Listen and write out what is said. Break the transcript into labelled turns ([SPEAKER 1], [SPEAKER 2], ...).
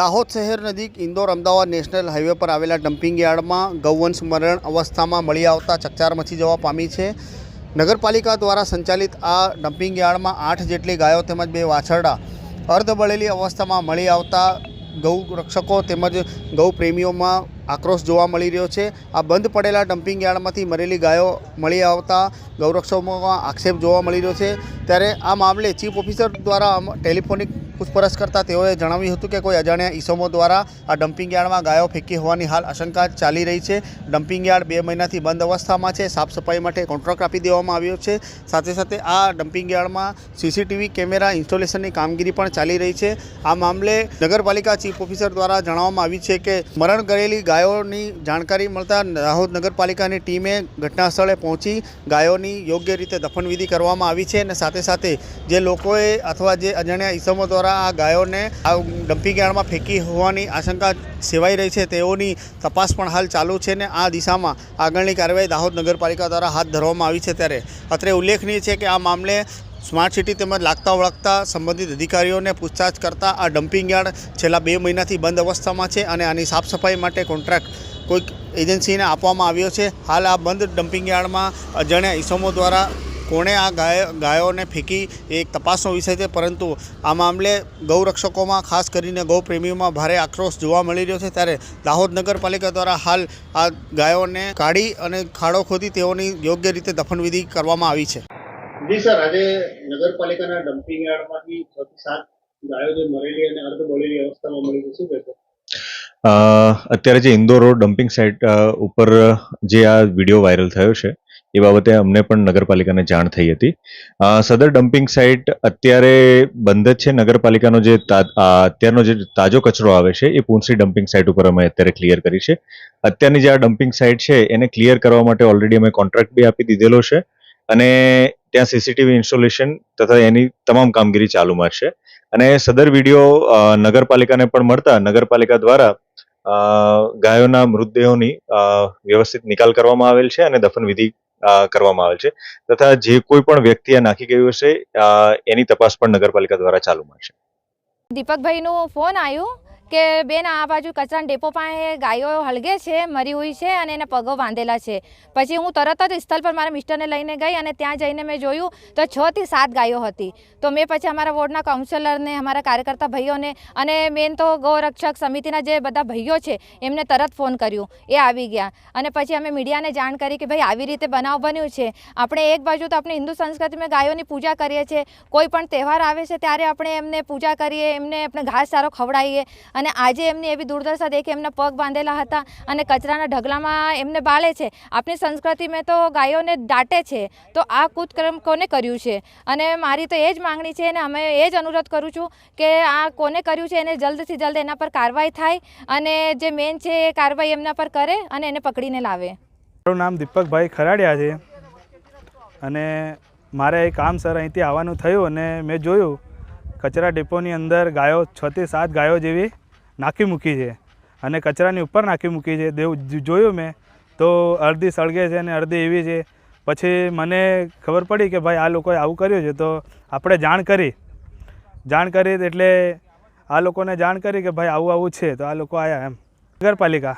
[SPEAKER 1] દાહોદ શહેર નજીક Indore Ahmedabad national highway પર આવેલા ડમ્પિંગ યાર્ડમાં ગૌવંશ મરણ અવસ્થામાં મળી આવતા ચકચાર મચી જવા પામી છે. નગરપાલિકા દ્વારા સંચાલિત આ ડમ્પિંગ યાર્ડમાં આઠ જેટલી ગાયો તેમજ બે વાછરડા અર્ધ બળેલી અવસ્થામાં મળી આવતા ગૌ રક્ષકો તેમજ ગૌ પ્રેમીઓમાં આક્રોશ જોવા મળી રહ્યો છે. આ બંધ પડેલા ડમ્પિંગ યાર્ડમાંથી મરેલી ગાયો મળી આવતા ગૌરક્ષકોમાં આક્ષેપ જોવા મળી રહ્યો છે. ત્યારે આ મામલે ચીફ ઓફિસર દ્વારા ટેલિફોનિક પૂછપરછ કરતાં તેઓએ જણાવ્યું હતું કે કોઈ અજાણ્યા ઈસમો દ્વારા આ ડમ્પિંગ યાર્ડમાં ગાયો ફેંકી હોવાની હાલ આશંકા ચાલી રહી છે. ડમ્પિંગ યાર્ડ બે મહિનાથી બંધ અવસ્થામાં છે. સાફ સફાઈ માટે કોન્ટ્રાક્ટ આપી દેવામાં આવ્યો છે. સાથે સાથે આ ડમ્પિંગ યાર્ડમાં સીસીટીવી કેમેરા ઇન્સ્ટોલેશનની કામગીરી પણ ચાલી રહી છે. આ મામલે નગરપાલિકા ચીફ ઓફિસર દ્વારા જણાવવામાં આવ્યું છે કે મરણ કરેલી ગાયોની જાણકારી મળતા દાહોદ નગરપાલિકાની ટીમે ઘટના સ્થળે પહોંચી ગાયોની યોગ્ય રીતે દફનવિધિ કરવામાં આવી છે અને સાથે સાથે જે લોકોએ અથવા જે અજાણ્યા ઈસમો દ્વારા આ ગાયોને આ ડમ્પિંગ યાર્ડમાં ફેંકી હોવાની આશંકા સેવાઈ રહી છે. તેઓની તપાસ પણ હાલ ચાલુ છે ને આ દિશામાં આગળની કાર્યવાહી દાહોદ નગરપાલિકા દ્વારા હાથ ધરવામાં આવી છે ત્યારે અત્રે ઉલ્લેખનીય છે કે આ મામલે સ્માર્ટ સિટી તેમજ લાગતા વળગતા સંબંધિત અધિકારીઓને પૂછતાછ કરતાં આ ડમ્પિંગ યાર્ડ છેલ્લા બે મહિનાથી બંધ અવસ્થામાં છે અને આની સાફ સફાઈ માટે કોન્ટ્રાક્ટ કોઈક એજન્સીને આપવામાં આવ્યો છે. હાલ આ બંધ ડમ્પિંગ યાર્ડમાં અજાણ્યા ઇસમો દ્વારા કોણે આ ગાય ગાયોને ફેંકી એ એક તપાસનો વિષય છે પરંતુ આ મામલે ગૌરક્ષકોમાં ખાસ કરીને ગૌપ્રેમીઓમાં ભારે આક્રોશ જોવા મળી રહ્યો છે. ત્યારે દાહોદ નગરપાલિકા દ્વારા હાલ આ ગાયોને કાઢી અને ખાડો ખોદી તેઓની યોગ્ય રીતે દફનવિધિ કરવામાં આવી છે. જી સર આજે નગરપાલિકાના ડમ્પિંગ યાર્ડમાંથી છ થી સાત ગાયો જે મરેલી અને અર્ધ બળેલી અવસ્થામાં મળી શું કહેશો?
[SPEAKER 2] અત્યારે જે ઇન્દોર રોડ ડમ્પિંગ સાઇટ ઉપર જે આ વીડિયો વાયરલ થયો છે એ બાબતે અમને પણ નગરપાલિકાને જાણ થઈ હતી. સદર ડમ્પિંગ સાઇટ અત્યારે બંધ જ છે. નગરપાલિકાનો જે અત્યારનો જે તાજો કચરો આવે છે, એ પૂંસી ડમ્પિંગ સાઇટ ઉપર અમે અત્યારે ક્લિયર કરી છે. અત્યારની જે આ ડમ્પિંગ સાઇટ છે, એને ક્લિયર કરવા માટે ઓલરેડી અમે કોન્ટ્રાક્ટ બી આપી દીધેલો છે અને ત્યાં સીસીટીવી ઇન્સ્ટોલેશન તથા એની તમામ કામગીરી ચાલુમાં છે. અને સદર વીડિયો નગરપાલિકાને પણ મળતા નગરપાલિકા દ્વારા ગાયોના મૃતદેહોની વ્યવસ્થિત નિકાલ કરવામાં આવેલ છે અને દફનવિધિ કરવામાં આવેલ છે. તથા જે કોઈ પણ વ્યક્તિ આ નાખી ગયું હશે એની તપાસ પણ નગરપાલિકા દ્વારા ચાલુમાં છે
[SPEAKER 3] નો ફોન આવ્યું. કે બેન, આ બાજુ કચરાના ડેપો પાસે ગાયો હળગે છે, મરી હોય છે અને એના પગો બાંધેલા છે. પછી હું તરત જ સ્થળ પર મારા મિસ્ટરને લઈને ગઈ અને ત્યાં જઈને મેં જોયું તો છ થી સાત ગાયો હતી. તો મેં પછી અમારા વોર્ડના કાઉન્સિલરને, અમારા કાર્યકર્તા ભાઈઓને અને મેન તો ગૌરક્ષક સમિતિના જે બધા ભાઈઓ છે, એમને તરત ફોન કર્યું. એ આવી ગયા. અને પછી અમે મીડિયાને જાણ કરી કે, ભાઈ, આવી રીતે બનાવ બન્યું છે. આપણે એક બાજુ તો આપણે હિન્દુ સંસ્કૃતિમાં ગાયોની પૂજા કરીએ છીએ. કોઈ પણ તહેવાર આવે છે, ત્યારે આપણે એમને પૂજા કરીએ, એમને આપણે ઘાસ સારો ખવડાવીએ અને આજે એમની એવી દુર્દશા દેખી એમને પગ બાંધેલા હતા અને કચરાના ઢગલામાં એમને બાળે છે. આપણી સંસ્કૃતિમાં તો ગાયોને દાટે છે. તો આ કુતક્રમ કોને કર્યું છે? અને મારી તો એ જ માંગણી છે અને અમે એ જ અનુરોધ કરું છું કે આ કોને કર્યું છે? એને જલ્દથી જલ્દ એના પર કાર્યવાહી થાય અને જે મેન છે એ કાર્યવાહી એમના પર કરે અને એને પકડીને લાવે.
[SPEAKER 4] મારું નામ દીપકભાઈ ખરાડિયા છે. અને મારે એ કામ સર અહીંથી આવવાનું થયું અને મેં જોયું, કચરા ડેપોની અંદર ગાયો છ થી સાત ગાયો જેવી નાખી મૂકી છે અને કચરાની ઉપર નાખી મૂકી છે. દેવું જોયું મેં તો અડધી સળગે છે અને અડધી એવી છે. પછી મને ખબર પડી કે ભાઈ આ લોકોએ આવું કર્યું છે. તો આપણે જાણ કરી. જાણ કરી એટલે આ લોકોને જાણ કરી કે ભાઈ આવું આવું છે. તો આ લોકો આવ્યા એમ. નગરપાલિકા.